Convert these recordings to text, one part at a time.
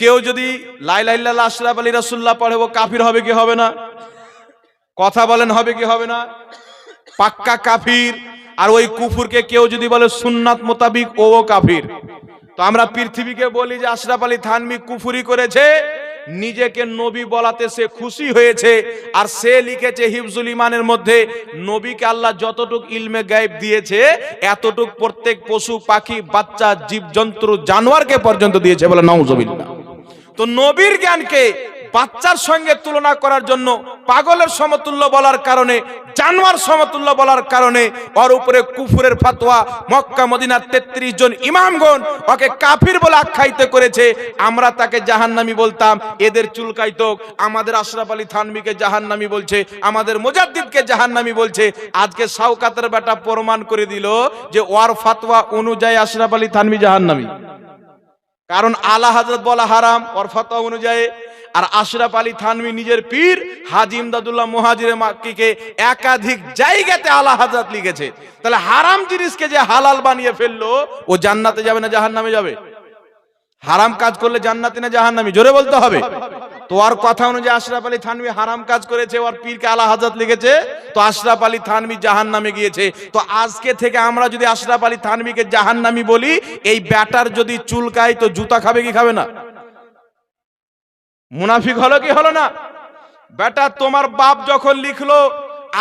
কেউ যদি লাইলাইল্লাহ আশরাফ আলী রাসুল্লাহ পড়ে, ও কাফির হবে কি হবে না? কথা বলেন, হবে কি হবে না? পাক্কা কাফির। আর ওই কুফুরকে কেউ যদি বলে সুন্নাত মোতাবিক, ও কাফির। তো আমরা পৃথিবীকে বলি যে আশরাফ আলী থানমি কুফুরি করেছে, নিজেকে নবী বলাতে সে খুশি হয়েছে, আর সে লিখেছে হিফজুল ইমানের মধ্যে, নবীকে আল্লাহ যতটুক ইলমে গায়েব দিয়েছে, এতটুক প্রত্যেক পশু, পাখি, বাচ্চা, জীবজন্তু, জানোয়ারকে পর্যন্ত দিয়েছে বলে নওজবিল্লাহ তো নবীর জ্ঞানকে বাচ্চার সঙ্গে তুলনা করার জন্য পাগলের সমতুল্য বলার কারণে, জানোয়ার সমতুল্য বলার কারণে ওর উপরে কুফুরের ফাতোয়া, মক্কা, মদিনার তেত্রিশ জন ইমামগণ ওকে কাফির বলে আখ্যায়িত করেছে। আমরা তাকে জাহান্নামি বলতাম, এদের চুলকাইতো, আমাদের আশরাফ আলী থানবিকে জাহান্নামি বলছে, আমাদের মুজাদ্দিদকে জাহান্নামি বলছে। আজকে সাউকাতের বেটা প্রমাণ করে দিল যে ওয়ার ফাতোয়া অনুযায়ী আশরাফ আলী থানবি জাহান্নামি। কারণ আলা হাজরত বলা হারাম, ওর ফতোয়া অনুযায়ী। আর আশরাফ আলী থানমি নিজের পীর, হাজি ইমদাদুল্লাহ মোহাজির মাক্কিকে একাধিক জায়গাতে আলা হাজরত লিখেছে। তাহলে হারাম জিনিসকে যে হালাল বানিয়ে ফেলল, ও জান্নাতে যাবে না জাহান্নামে যাবে? হারাম কাজ করলে জান্নাতে না জাহান্নামে? জোরে বলতে হবে। তো আর কথা অনুযায়ী আশরাফ আলী থানভী হারাম কাজ করেছে, ওর পীরকে আলা হাজরত লিখেছে, তো আশরাফ আলী থানভী জাহান্নামে গিয়েছে। তো আজকে থেকে আমরা যদি আশরাফ আলী থানভীকে জাহান্নামী বলি, এই ব্যাটার যদি চুলকায়, তো জুতা খাবে কি খাবে না? মুনাফিক হলো কি হলো না? বেটা তোমার বাপ যখন লিখলো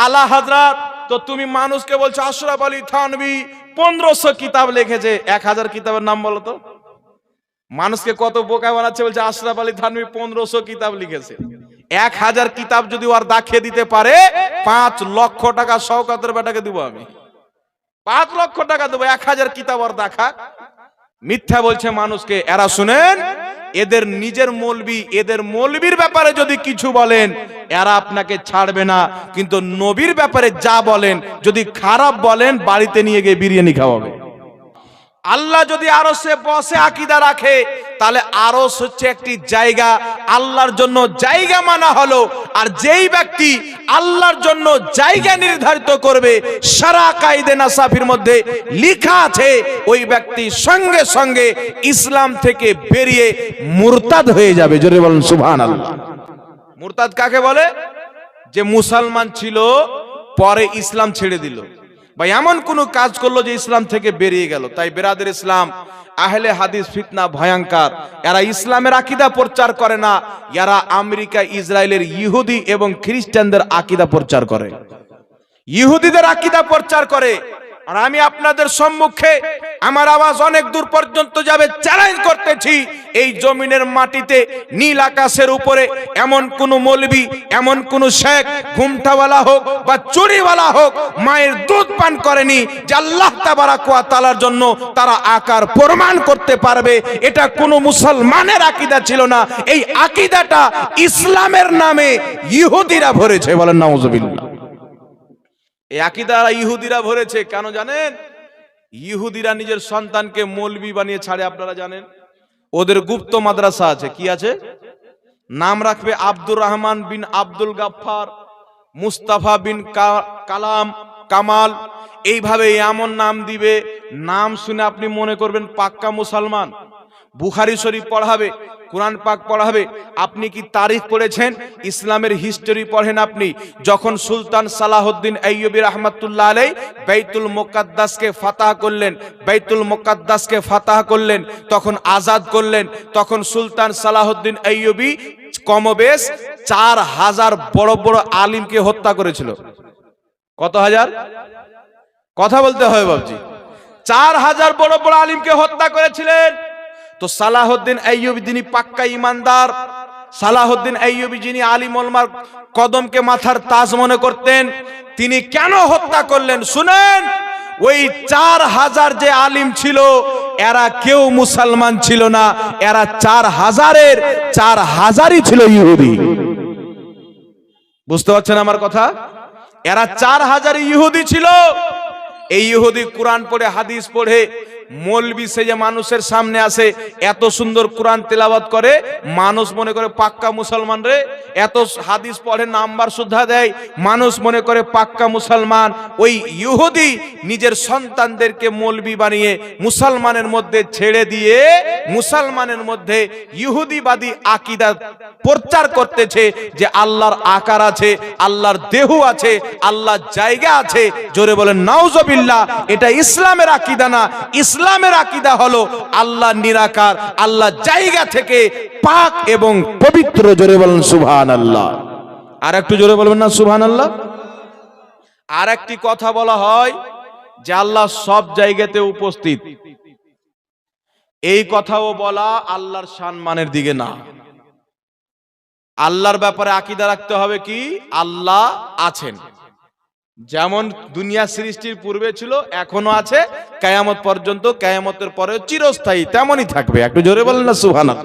আলা হাজরাত তো তুমি মানুষকে বলছো, আশরাফ আলী থানবি পনেরোশো কিতাব লিখেছে। এক হাজার কিতাবের নাম বলো তো। মানুষকে কত বোকা বানাচ্ছে বলছে, আশরাফ আলী থানভী পনেরোশো কিতাব লিখেছে। এক হাজার কিতাব যদি ওর দাখিয়ে দিতে পারে, পাঁচ লক্ষ টাকা শওকাতের বেটাকে দিব আমি। পাঁচ লক্ষ টাকা দেবো, এক হাজার কিতাব ওর দেখা। মিথ্যা বলছে মানুষকে, এরা শুনেন, এদের নিজের মলবি, এদের মলবির ব্যাপারে যদি কিছু বলেন, এরা আপনাকে ছাড়বে না। কিন্তু নবীর ব্যাপারে যা বলেন, যদি খারাপ বলেন, বাড়িতে নিয়ে গিয়ে বিরিয়ানি খাওয়াবে। আল্লাহ যদি আরও সে বসে আকিদা রাখে, তাহলে আরস হচ্ছে একটি জায়গা। আল্লাহর জন্য জায়গা মানা হলো, আর যেই ব্যক্তি আল্লাহর জন্য জায়গা নির্ধারিত করবে, সারা কায়দে নাসাফির মধ্যে লেখা আছে, ওই ব্যক্তি সঙ্গে সঙ্গে ইসলাম থেকে বেরিয়ে মুরতাদ হয়ে যাবে। জোরে বলেন সুবহান আল্লাহ মুরতাদ কাকে বলে? যে মুসলমান ছিল, পরে ইসলাম ছেড়ে দিল। বা এমন কোনো কাজ করল যে ইসলাম থেকে বেরিয়ে গেল। তাই বেরাদের ইসলাম, আহলে হাদিস ফিতনা ভয়ঙ্কর। এরা ইসলামের আকিদা প্রচার করে না, এরা আমেরিকা, ইসরায়েলের ইহুদি এবং খ্রিস্টানদের আকিদা প্রচার করে। ইহুদিদের আকিদা প্রচার করে। আর আমি আপনাদের সম্মুখে আমার আওয়াজ অনেক দূর পর্যন্ত যাবে চ্যালেঞ্জ করতেছি। এই জমিনের মাটিতে নীল আকাশের উপরে এমন কোন মৌলবি, এমন কোন শেখ ঘুমটাওয়ালা হোক বা চুরিওয়ালা হোক, মায়ের দুধ পান করেনি যে আল্লাহ তাবারাকুয়া তালার জন্য তারা আকার প্রমাণ করতে পারবে। এটা কোনো মুসলমানের আকিদা ছিল না। এই আকিদাটা ইসলামের নামে ইহুদিরা ভরেছে, বলেন নাউজুবিল্লাহ। এই আকিদারা ইহুদিরা ভরেছে, কেন জানেন? ইহুদিরা নিজের সন্তানকে মৌলবি বানিয়ে ছাড়ে, আপনারা জানেন? ওদের গুপ্ত মাদ্রাসা আছে, কি আছে? নাম রাখবে আব্দুর রহমান বিন আব্দুল গাফার মুস্তাফা বিন কালাম, কামাল। এইভাবে এমন নাম দিবে, নাম শুনে আপনি মনে করবেন পাক্কা মুসলমান। বুখারি শরীফ পড়াবে কোরআন পাক পড়াবে আপনি কি তারিখ পড়েছেন ইসলামের হিস্টোরি পড়েন আপনি। যখন সুলতান সালাহুদ্দিন আইয়ুবী রহমাতুল্লাহ আলাই বাইতুল মোকাদ্দাসকে ফাতাহ করলেন, বাইতুল মোকাদ্দাসকে ফাতাহ করলেন, তখন আজাদ করলেন, তখন সুলতান সালাহুদ্দিন আইয়ুবী কমবেশ চার হাজার বড় বড় আলিমকে হত্যা করেছিল। কত হাজার? কথা বলতে হয় বাবজি চার হাজার বড় বড় আলিমকে হত্যা করেছিলেন। তো সালাহউদ্দিন আইয়ুবী যিনি পাক্কা ইমানদার, সালাহউদ্দিন আইয়ুবী যিনি আলিম ওলমার কদমকে মাথার তাজ মনে করতেন, তিনি কেন হত্যা করলেন? শুনেন, ওই চার হাজার যে আলিম ছিল, এরা কেউ মুসলমান ছিল না, এরা চার হাজারের চার হাজারই ছিল ইহুদি। বুঝতে পারছেন আমার কথা? এরা চার হাজার ইহুদি ছিল। এই ইহুদি কোরআন পড়ে, হাদিস পড়ে মৌলবি সে যে মানুষের সামনে আসে, এত সুন্দর কোরআন তেলাওয়াত করে, মানুষ মনে করে পাক্কা মুসলমান রে, এত হাদিস পড়ে, নাম্বার সুদ্ধা দেয়, মানুষ মনে করে পাক্কা মুসলমান। ওই ইহুদি নিজের সন্তানদেরকে মৌলবি বানিয়ে মুসলমানের মধ্যে ছেড়ে দিয়ে, মুসলমানের মধ্যে ইহুদিবাদী আকিদা প্রচার করতেছে যে আল্লাহর আকার আছে, আল্লাহর দেহ আছে, আল্লাহর জায়গা আছে। জোরে বলেন, নাউজবিল্লাহ, এটা ইসলামের আকিদা না ইসলামের আকিদা হলো আল্লাহ নিরাকার, আল্লাহ জায়গা থেকে পাক এবং পবিত্র, জোরে বলেন সুবহান আল্লাহ আর একটু জোরে বলবেন না সুবহান আল্লাহ আর একটি কথা বলা হয় যে আল্লাহ সব জায়গাতে উপস্থিত। এই কথাও বলা আল্লাহর সম্মানের দিকে না। আল্লাহর ব্যাপারে আকিদা রাখতে হবে কি? আল্লাহ আছেন। যেমন দুনিয়া সৃষ্টির পূর্বে ছিল এখনও আছে, কায়ামত পর্যন্ত, কায়ামতের পরে চিরস্থায়ী, তেমনই থাকবে। একটু জোরে বলেন না সুহানা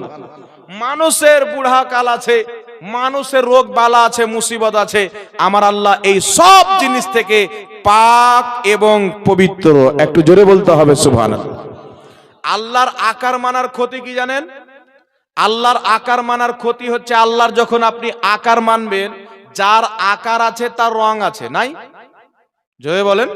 মানুষের বুড়া কাল আছে, মানুষের রোগ বালা আছে, মুসিবত আছে। আমার আল্লাহ এই সব জিনিস থেকে পাক এবং পবিত্র। একটু জোরে বলতে হবে, সুবহানাল্লাহ। আল্লাহর আকার মানার ক্ষতি কি জানেন? আল্লাহর আকার মানার ক্ষতি হচ্ছে আল্লাহর যখন আপনি আকার মানবেন, যার আকার আছে তার রং আছে, নাই? জয় বলেন।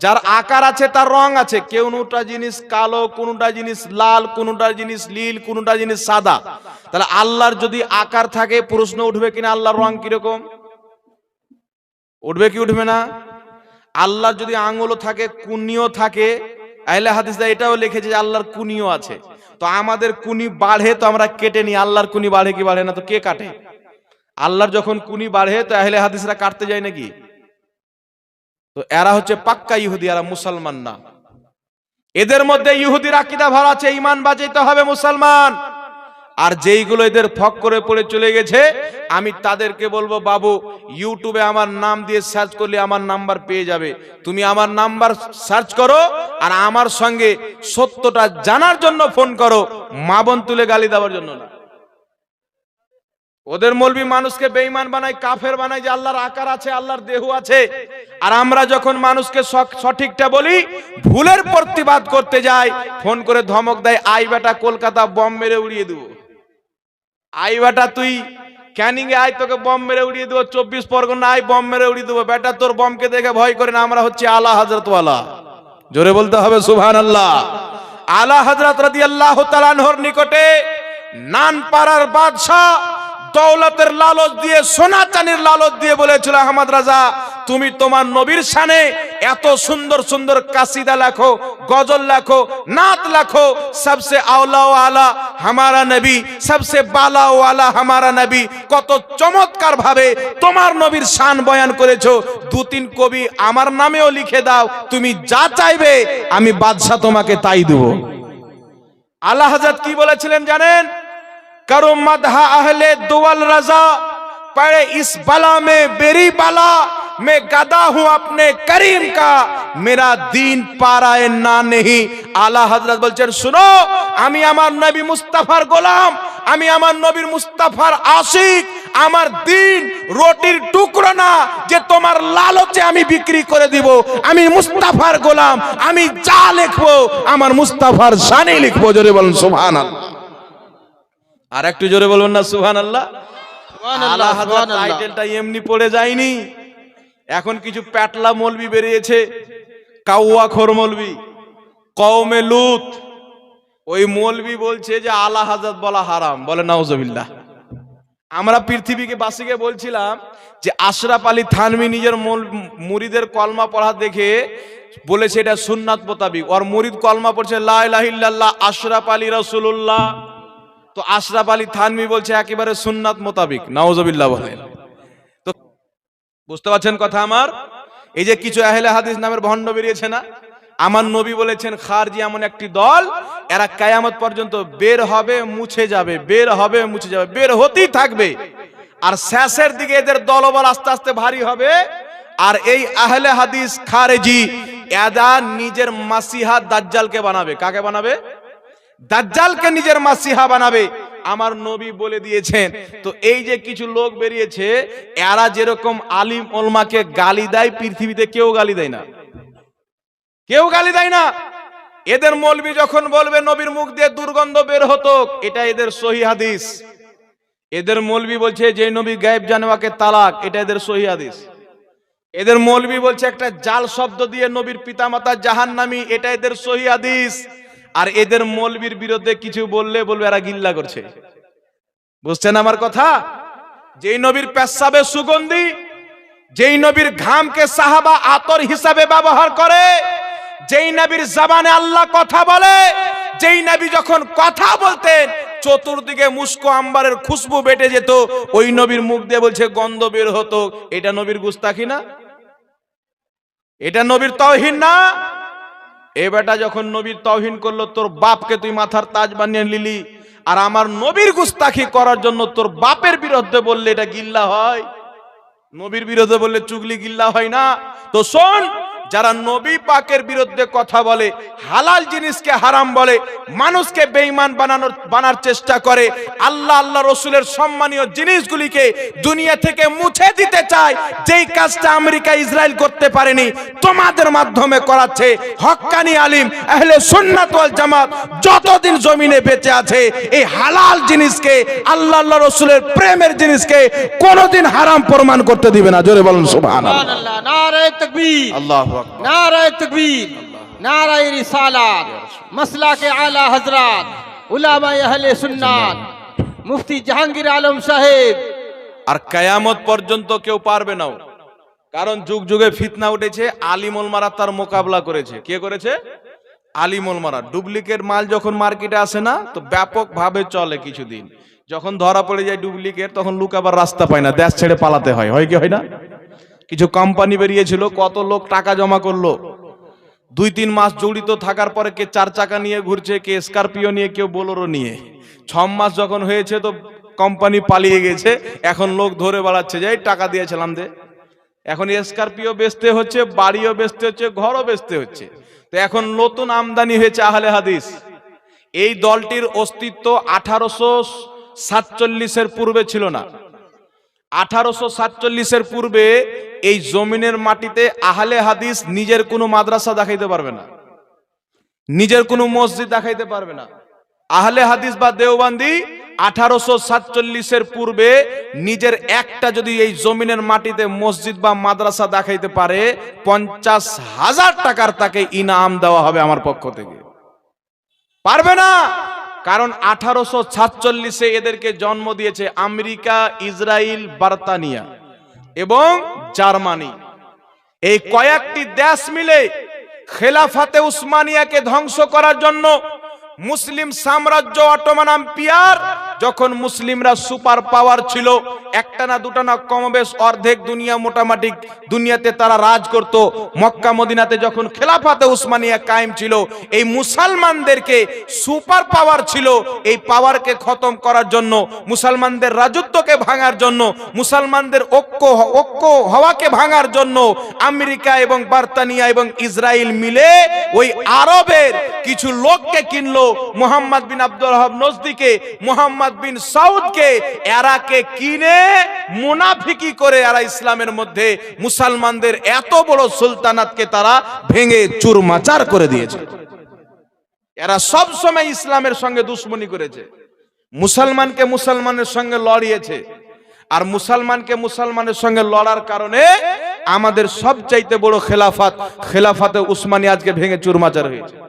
যার আকার আছে, তার রং আছে। কোনটা জিনিস কালো, কোনটা জিনিস লাল, কোনটা জিনিস নীল, কোনটা জিনিস সাদা। তাহলে আল্লাহর যদি আকার থাকে, প্রশ্ন উঠবে কিনা আল্লাহর রং কীরকম? উঠবে কি উঠবে না? আল্লাহর যদি আঙ্গুলও থাকে, কুনিও থাকে। আহলে হাদিস এটাও লিখেছে যে আল্লাহর কুনিও আছে। তো আমাদের কুনি বাড়ে তো আমরা কেটে নিই। আল্লাহর কুনি বাড়ে কি বাড়ে না? তো কে কাটে? আল্লাহর যখন কুনি বাড়ে, তো আহলে হাদিসরা কাটতে যায় নাকি? তো এরা হচ্ছে পাক্কা ইহুদি, এরা মুসলমান না। এদের মধ্যে ইহুদির আকিদা ভরা আছে? ইমান বাজাইতে হবে মুসলমান। আর যেইগুলো এদের ফক করে পড়ে চলে গেছে, আমি তাদেরকে বলব, বাবু, ইউটিউবে আমার নাম দিয়ে সার্চ করলে আমার নাম্বার পেয়ে যাবে। তুমি আমার নাম্বার সার্চ করো আর আমার সঙ্গে সত্যটা জানার জন্য ফোন করো। মা বোন তুলে গালি দেওয়ার জন্য না। ওদের মলবি মানুষকে বেঈমান বানায়, কাফের বানায় যে আল্লাহর আকার আছে, আল্লাহর দেহ আছে। আর আমরা যখন মানুষকে সঠিকটা বলি, ভুলের প্রতিবাদ করতে যাই, ফোন করে ধমক দেয়, আই বেটা, কলকাতা বম মেরে উড়িয়ে দেবো। আই বেটা, তুই ক্যানিং এ আয়, তোকে বম মেরে উড়িয়ে দেবো, চব্বিশ পরগনা আয়, বম মেরে উড়িয়ে দেবো। বেটা, তোর বমকে দেখে ভয় করে না, আমরা হচ্ছে আলা হজরতওয়ালা জোরে বলতে হবে সুবহান আল্লাহ আলা হজরত রাদি আল্লাহ তালানহর নিকটে নান পাড়ার বাদশাহ দৌলতের লালচ দিয়ে সোনা চানির লালচ দিয়ে বলেছিল, আহমদ রাজা, তুমি তোমার নবীর শানে এত সুন্দর সুন্দর কাসিদা লেখো, গজল লেখো, নাত লেখো সবসে আওলা ও আলা হামারা নবী সবসে বালা ও আলা হামারা নবী, কত চমৎকার ভাবে তোমার নবীর শান বয়ান করেছ। দু তিন কবি আমার নামেও লিখে দাও, তুমি যা চাইবে, আমি বাদশাহ তোমাকে তাই দেবো। আল্লাহ হাজরত কি বলেছিলেন জানেন? करो मदहा अहले दुवल रजा पड़े इस बला में बेरी बला मैं गदा हूं अपने करीम का मेरा দিন পারায় না নেহি আলা হযরত বলছেন শুনো আমি আমার নবী মুস্তাফার গোলাম আমি আমার নবীর মুস্তাফার আশিক আমার দিন রোটির টুকরো না যে তোমার লালচে আমি বিক্রি করে দিব আমি মুস্তাফার গোলাম আমি যা লিখবো আমার মুস্তাফার শানে লিখবো জোরে বলুন সুবহানাল্লাহ আর একটু জোরে বলবেন না সুহান আল্লাহ টাইটেলটা এমনি পড়ে যায়নি। এখন কিছু প্যাটলা মলবি বেরিয়েছে কাউয়া খোর মলবি কওমে লুত। ওই মলবি বলছে যে আলা হাজরাত বলা হারাম বলে নাউজুবিল্লাহ। আমরা পৃথিবীকে বাসীকে বলছিলাম যে আশরাফ আলী থানভি নিজের মল- মুরিদের কলমা পড়া দেখে বলেছে এটা সুন্নাত মোতাবিক। ওর মুরিদ কলমা পড়ছে লা ইলাহা ইল্লাল্লাহ আশরাফ আলী রাসূলুল্লাহ। তো আশরাফ আলী থানমি বলছে একেবারে সুন্নাত মোতাবিক নাউজুবিল্লাহ বলেন। তো বুঝতে পারছেন কথা আমার? এই যে কিছু আহলে হাদিস নামের ভণ্ড বেরিয়েছে না? আমার নবী বলেছেন, খারজি এমন একটি দল, এরা কায়ামত পর্যন্ত বের হবে, মুছে যাবে, বের হবে, মুছে যাবে, বের হতেই থাকবে। আর শেষের দিকে এদের দল দলবল আস্তে আস্তে ভারী হবে। আর এই আহলে হাদিস খারেজি এদা নিজের মাসিহা দাজ্জালকে বানাবে। কাকে বানাবে? দাজ্জালকে নিজের মাসিহা বানাবে। আমার নবী বলে দিয়েছেন, তো এই যে কিছু লোক বেরিয়েছে, এরা যেরকম আলিম ওলমাকে গালি দেয়, পৃথিবীতে কেউ গালি দেয় না। কেউ গালি দেয় না। এদের মৌলবি যখন বলবে, নবীর মুখ দিয়ে দুর্গন্ধ বের হতো, এটা এদের সহি হাদিস। এদের মৌলবি বলছে, যে নবী গায়েব জানোয়াকে তালাক, এটা এদের সহি হাদিস। এদের মৌলবি বলছে, একটা জাল শব্দ দিয়ে নবীর পিতামাতা জাহান্নামী, এটা এদের সহি হাদিস। আর এদের মৌলবির বিরুদ্ধে কিছু বললে বলবে, এরা গিল্লা করছে। বুঝছেন আমার কথা? যেই নবীর পেশাবে সুগন্ধি, যেই নবীর ঘামকে সাহাবা আতর হিসাবে ব্যবহার করে, যেই নবীর জবানে আল্লাহ কথা বলে, যেই নবী যখন কথা বলতেন, চতুর্দিকে মুস্কো আম্বারের খুশবু বেটে যেত, ওই নবীর মুখ দিয়ে বলছে, গন্ধ বের হতো। এটা নবীর গুস্তাখি না? এটা নবীর তহিন না? এ বেটা যখন নবীর তহিন করল, তোর বাপকে তুই মাথার তাজ বানিয়ে নিলি। আর আমার নবীর গুস্তাখি করার জন্য তোর বাপের বিরুদ্ধে বললে এটা গিল্লা হয়। নবীর বিরুদ্ধে বললে চুগলি গিল্লা হয় না। তো শোন যারা নবী পাকের বিরুদ্ধে কথা বলে হালাল জিনিসকে হারাম বলে মানুষকে বেঈমান বানানোর বানার চেষ্টা করে আল্লাহ আল্লাহ রসুলের সম্মানীয় জিনিসগুলিকে দুনিয়া থেকে মুছে দিতে চায় যেই কাজটা আমেরিকা ইসরায়েল করতে পারেনি তোমাদের মাধ্যমে করাচ্ছে হক্কানি আলিম আহলে সুন্নাত ওয়াল জামাত যতদিন জমিনে বেঁচে আছে এই হালাল জিনিসকে আল্লাহ আল্লাহ রসুলের প্রেমের জিনিসকে কোনোদিন হারাম প্রমাণ করতে দিবে না। জোরে বলুন সুবহানাল্লাহ। আল্লাহ নারায়ে তাকবীর নারায়ে রিসালাত মাসলাকে আলা হযরত উলামায়ে আহলে সুন্নাত মুফতি জাহাঙ্গীর আলম সাহেব। আর কায়ামত পর্যন্ত কেউ পারবে না কারণ যুগ যুগে ফিতনা উঠেছে আলিমুল মারা তার মোকাবলা করেছে। কে করেছে? আলিমুল মারা। ডুপ্লিকেট মাল যখন মার্কেটে আসে না তো ব্যাপক ভাবে চলে কিছুদিন। যখন ধরা পড়ে যায় ডুপ্লিকেট তখন লুকাবার রাস্তা পায় না দেশ ছেড়ে পালাতে হয়। হয় কি হয় না? কিছু কোম্পানি বেরিয়েছিল, কত লোক টাকা জমা করল। দুই তিন মাস জড়িত থাকার পরে কে চার চাকা নিয়ে ঘুরছে, কে স্করপিও নিয়ে, কেউ বোলোরো নিয়ে। ছ মাস যখন হয়েছে তো কোম্পানি পালিয়ে গেছে, এখন লোক ধরে বেড়াচ্ছে, যে "এই টাকা দিয়েছিলাম দে। এখন স্করপিও বেচতে হচ্ছে, বাড়িও বেচতে হচ্ছে, ঘরও বেচতে হচ্ছে। তো এখন নতুন আমদানি হয়েছে আহলে হাদিস। এই দলটির অস্তিত্ব আঠারোশো সাতচল্লিশের পূর্বে ছিল না। আঠারোশো সাতচল্লিশের পূর্বে এই জমিনের মাটিতে আহলে হাদিস নিজের কোনো মাদ্রাসা দেখাইতে পারবে না। নিজের কোনো মসজিদ দেখাইতে পারবে না। আহলে হাদিস বা দেওবান্দি আঠারোশো সাতচল্লিশের পূর্বে নিজের একটা যদি এই জমিনের মাটিতে মসজিদ বা মাদ্রাসা দেখাইতে পারে, পঞ্চাশ হাজার টাকার তাকে ইনাম দেওয়া হবে আমার পক্ষ থেকে। পারবে না? কারণ আঠারোশো সাতচল্লিশে এদেরকে জন্ম দিয়েছে আমেরিকা ইসরায়েল বার্তানিয়া এবং জার্মানি। এই কয়েকটি দেশ মিলে খেলাফাতে উসমানিয়াকে ধ্বংস করার জন্য মুসলিম সাম্রাজ্য অটোমান আম্পিয়ার যখন মুসলিমরা সুপার পাওয়ার ছিল, একটা না দুটা না কমবেশ অর্ধেক দুনিয়া মোটামুটি দুনিয়াতে তারা রাজ করত। মক্কা, মদিনাতে যখন খেলাফাতে উসমানিয়া কায়েম ছিল, এই মুসলমানদেরকে সুপার পাওয়ার ছিল এই পাওয়ারকে খতম করার জন্য, মুসলমানদের রাজত্বকে ভাঙার জন্য, মুসলমানদের ঐক্য ঐক্য হওয়াকে ভাঙার জন্য আমেরিকা এবং বার্তানিয়া এবং ইসরায়েল মিলে ওই আরবের কিছু লোককে কিনলো। মোহাম্মদ বিন আব্দুল নজদিকে মোহাম্মদ বিন সাউদকে এরাকে কিনে মুনাফিকি করে এরা ইসলামের মধ্যে মুসলমানদের এত বড় সুলতানাতকে তারা ভেঙে চুরমাচার করে দিয়েছে। এরা সব সময় ইসলামের সঙ্গে দুশ্মনী করেছে। মুসলমানকে মুসলমানের সঙ্গে লড়িয়েছে। আর মুসলমানকে মুসলমানের সঙ্গে লড়ার কারণে আমাদের সবচাইতে বড় খেলাফাত, খেলাফাতে উসমানী আজকে ভেঙে চুরমাচার হয়েছে।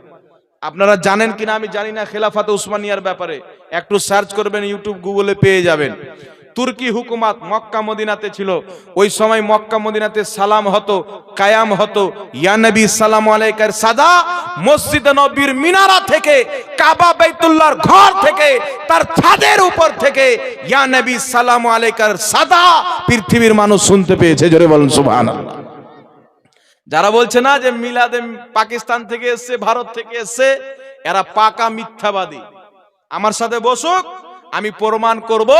আপনারা জানেন কিনা আমি জানি না, খেলাফাতে উসমানিয়ার ব্যাপারে। একটু সার্চ করবেন ইউটিউব গুগলে পেয়ে যাবেন। তুর্কি হুকুমাত মক্কা মদিনাতে ছিল। ওই সময় মক্কা মদিনাতে সালাম হতো, কায়াম হতো। ইয়া নবী, সালাম আলাইকার সাদা মসজিদ নবীর মিনারা থেকে, কাবা বাইতুল্লাহর ঘর থেকে, তার ছাদের উপর থেকে ইয়া নবী, সালাম আলাইকার সাদা পৃথিবীর মানুষ শুনতে পেয়েছে। জোরে বলুন, সুবহানাল্লাহ। যারা বলছে না যে মিলাদে পাকিস্তান থেকে এসছে, ভারত থেকে এসছে, এরা পাকা মিথ্যাবাদী। আমার সাথে বসুক, আমি প্রমাণ করব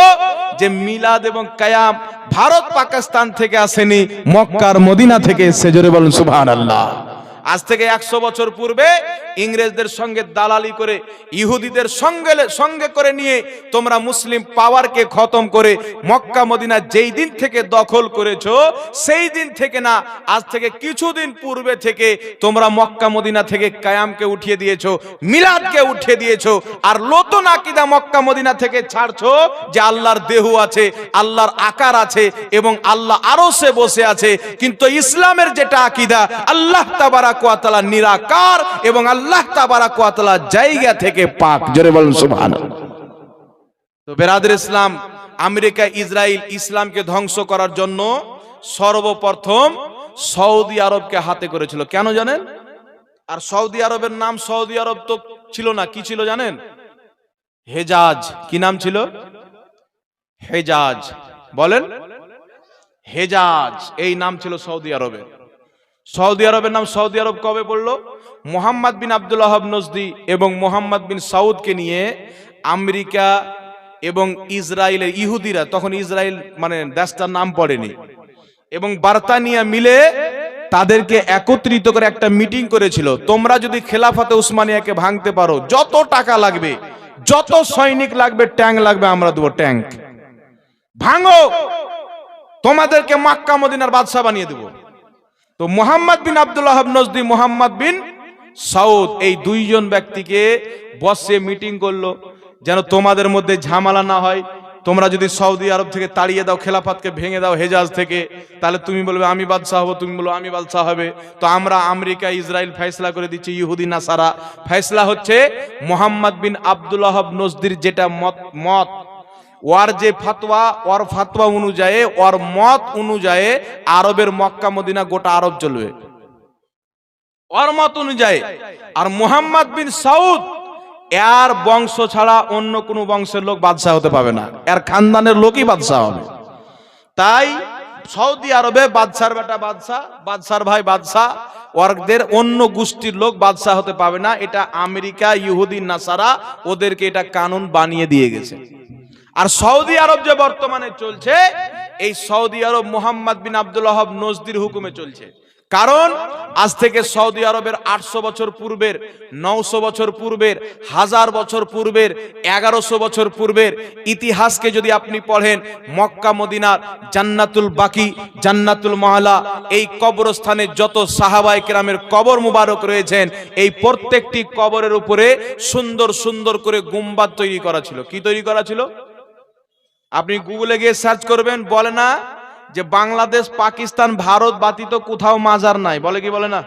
যে মিলাদ এবং কায়াম ভারত পাকিস্তান থেকে আসেনি, মক্কার মদিনা থেকে এসছে। জোরে বলুন, সুবহানাল্লাহ। আজ থেকে একশো বছর পূর্বে ইংরেজদের সঙ্গে দালালি করে, ইহুদিদের সঙ্গে সঙ্গে করে নিয়ে তোমরা মুসলিম পাওয়ারকে খতম করে মক্কা, মদিনা যেই দিন থেকে দখল করেছ, সেই দিন থেকে না, আজ থেকে কিছুদিন পূর্বে থেকে তোমরা মক্কা, মদিনা থেকে কায়ামকে উঠিয়ে দিয়েছ, মিলাদকে উঠিয়ে দিয়েছ, আর নতুন আকিদা মক্কা, মদিনা থেকে ছাড়ছো যে আল্লাহর দেহ আছে, আল্লাহর আকার আছে এবং আল্লাহ আরও সে বসে আছে। কিন্তু ইসলামের যেটা আকিদা, আল্লাহ তাবারাক ওয়া নিরাকার এবং আল্লাহ তাবারাক জায়গা থেকে পাক। জোরে বলুন তো বেরাদের ইসলাম, আমেরিকা ইসরায়েল ইসলামকে ধ্বংস করার জন্য সর্বপ্রথম সৌদি আরবকে হাতে করেছিল। কেন জানেন? আর সৌদি আরবের নাম সৌদি আরব তো ছিল না, কি ছিল জানেন? হেজাজ। কি নাম ছিল? হেজাজ। বলেন? হেজাজ। এই নাম ছিল সৌদি আরবে সৌদি আরবের নাম সৌদি আরব কবে পড়ল? মোহাম্মদ বিন আব্দুল্লাহ নজদি এবং মোহাম্মদ বিন সাউদকে নিয়ে আমেরিকা এবং ইসরায়েলের ইহুদিরা, তখন ইসরায়েল মানে দেশটার নাম পড়েনি। এবং বার্তানিয়া মিলে তাদেরকে একত্রিত করে একটা মিটিং করেছিল। তোমরা যদি খেলাফাতে উসমানিয়াকে ভাঙতে পারো, যত টাকা লাগবে, যত সৈনিক লাগবে ট্যাঙ্ক লাগবে, আমরা দেবো ট্যাঙ্ক ভাঙো! তোমাদেরকে মাক্কা মদিনার বাদশাহ বানিয়ে দেবো। তো মোহাম্মদ বিন আব্দুল্লাহ নজদি, মোহাম্মদ বিন সাউদ, এই দুইজন ব্যক্তিকে বসে মিটিং করল, যেন তোমাদের মধ্যে ঝামেলা না হয়। তোমরা যদি সৌদি আরব থেকে তাড়িয়ে দাও, খেলাফাতকে ভেঙে দাও হেজাজ থেকে, তাহলে তুমি বলবে, আমি বাদশাহ হব তুমি বলব, আমি বাদশাহ হবে তো আমরা আমেরিকা, ইসরায়েল ফেসলা করে দিচ্ছি, ইহুদি, নাসারা। ফেসলা হচ্ছে মোহাম্মদ বিন আব্দুল্লাহ নজদির যেটা মত মত। ওর যে ফাতোয়া, ওর ফাতোয়া অনুযায়ী, ওর মত অনুযায়ী আরবের মক্কা, মদিনা গোটা আরব চলবে। ওর মত অনুযায়ী। আর মোহাম্মদ বিন সাউদ, এর বংশ ছাড়া অন্য কোনো বংশের লোক বাদশাহ হতে পাবে না। এর খানদানের লোকই বাদশাহ হবে। তাই সৌদি আরবে বাদশার বেটা বাদশাহ, বাদশার ভাই বাদশাহ ওয়ার্কদের অন্য গোষ্ঠীর লোক বাদশাহ হতে পাবে না। এটা আমেরিকা, ইহুদি, নাসারা, ওদেরকে এটা কানুন বানিয়ে দিয়ে গেছে। আর সৌদি আরব যে বর্তমানে চলছে, এই সৌদি আরব মোহাম্মদ বিন আব্দুল্লাহ নজদির হুকুমে চলছে। কারণ, আজ থেকে সৌদি আরবের আটশো বছর পূর্বের নশো বছর পূর্বের, হাজার বছর পূর্বের, এগারোশো বছর পূর্বের ইতিহাসকে যদি আপনি পড়েন, মক্কা, মদিনার জান্নাতুল বাকি, জান্নাতুল মহলা, এই কবরস্থানে যত সাহাবাই কেরামের কবর মুবারক রয়েছেন, এই প্রত্যেকটি কবরের উপরে সুন্দর সুন্দর করে গুম্বাদ তৈরি করা ছিল। কি তৈরি করা ছিল? আপনি গুগলে গিয়ে সার্চ করবেন, বলে না যে বাংলাদেশ, পাকিস্তান, ভারত বাতিত কোথাও মাজার নাই। বলে কি বলে না?